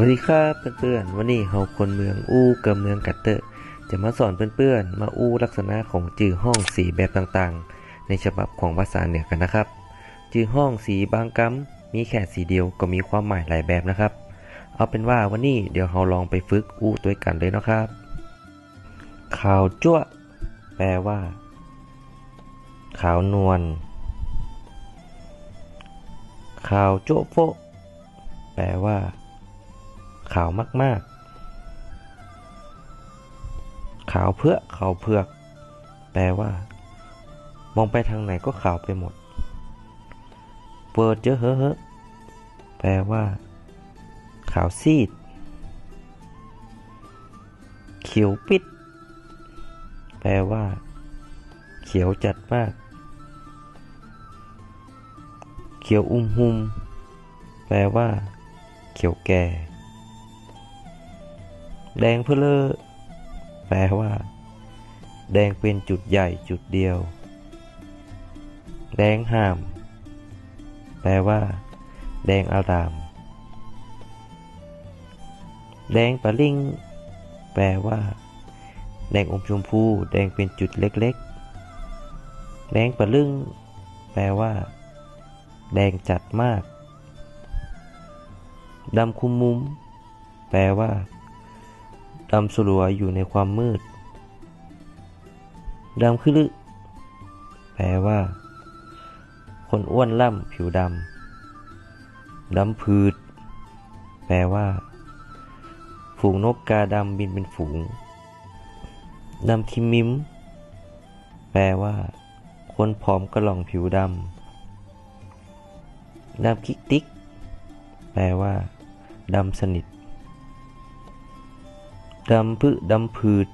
วัสดีครับเพื่อนๆ วันนี้เฮาคนเมืองอู้กับเมืองกัตเตอร์ จะมาสอนเพื่อนๆ มาอู้ลักษณะของจื่อห้องสีแบบต่างๆ ในฉบับของภาษาเหนือกันนะครับ จื่อห้องสีบางกำมีแค่สีเดียวก็มีความหมายหลายแบบนะครับ เอาเป็นว่าวันนี้เดี๋ยวเราลองไปฝึกอู้ด้วยกันเลยนะครับข่าวจั่วแปลว่าขาวนวลข่าวโจ๊ะโฟแปลว่า ขาวมาก ๆ ขาวเพื่อขาวเพือก แปลว่า มองไปทางไหนก็ขาวไปหมดเปิดเจอเฮ้อเฮ้อแปลว่า ขาวซีด เขียวปิด แปลว่า เขียวจัดมาก เขียวอุ้มหุมแปลว่า เขียวแก่ แดงเพลอแปลว่า แดงเป็นจุดใหญ่จุดเดียว แดงห่าม แปลว่า แดงอาราม แดงปะลิงแปลว่า แดงอมชมพู แดงเป็นจุดเล็กๆ แดงปะลึงแปลว่า แดงจัดมาก ดำคุมมุม แปลว่า ดำสลัวอยู่ในความมืดดำคือลึแปลว่า คนอ้วนล่ำผิวดำดำพืด แปลว่า ฝูงนกกาดำบินเป็นฝูงดำคิมมิม แปลว่า คนผอมกระหล่องผิวดำดำคิกติ๊ก แปลว่าดำสนิท ดำพืดำพืด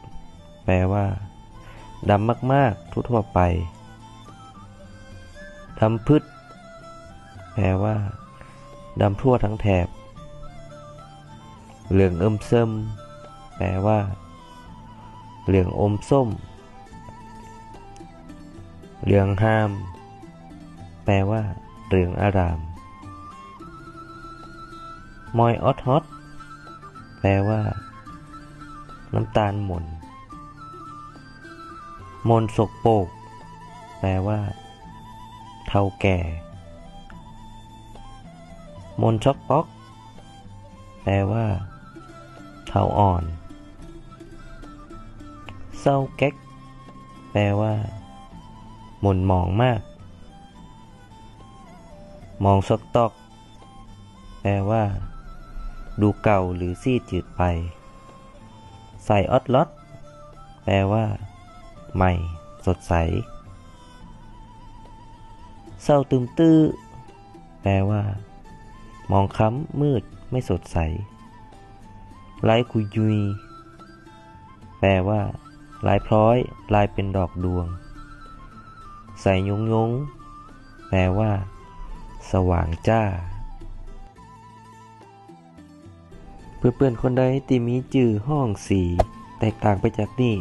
แปลว่า ดำมากๆ ทั่วๆไป ดำพืชแปลว่า ดำทั่วทั้งแถบ เหลืองเอิมส้มแปลว่า เหลืองอมส้ม เหลืองห้าม แปลว่า เหลืองอาราม มอยออทฮอตแปลว่า น้ำตาลหม่นมนสกโปก แปลว่า เท่าแก่ มนช็อกป๊อก แปลว่า เท่าอ่อน เศร้าแก๊ก แปลว่า หม่นมองมาก มองซอกตอก แปลว่า ดูเก่าหรือซีดจืดไป ใส่ออดลอดแปลว่า ใหม่ สดใสเศร้าตึมตื้อ แปลว่า มองค้ำมืดไม่สดใสลายคุยยุย แปลว่า ลายพร้อย ลายเป็นดอกดวง ใส่ยงยง แปลว่า สว่างจ้า เพื่อนๆคนใดที่มีจื่อห้องสี แตกต่างไปจากนี่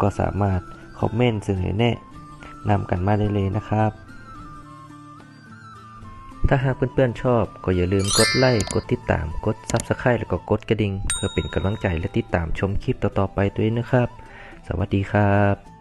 ก็สามารถคอมเมนต์เสนอแนะนำกันมาได้เลยนะครับ ถ้าหากเพื่อนๆชอบก็อย่าลืมกดไลค์กดติดตามกด Subscribe แล้วก็กดกระดิ่ง เพื่อเป็นกำลังใจและติดตามชมคลิปต่อๆไปด้วยนะครับ สวัสดีครับ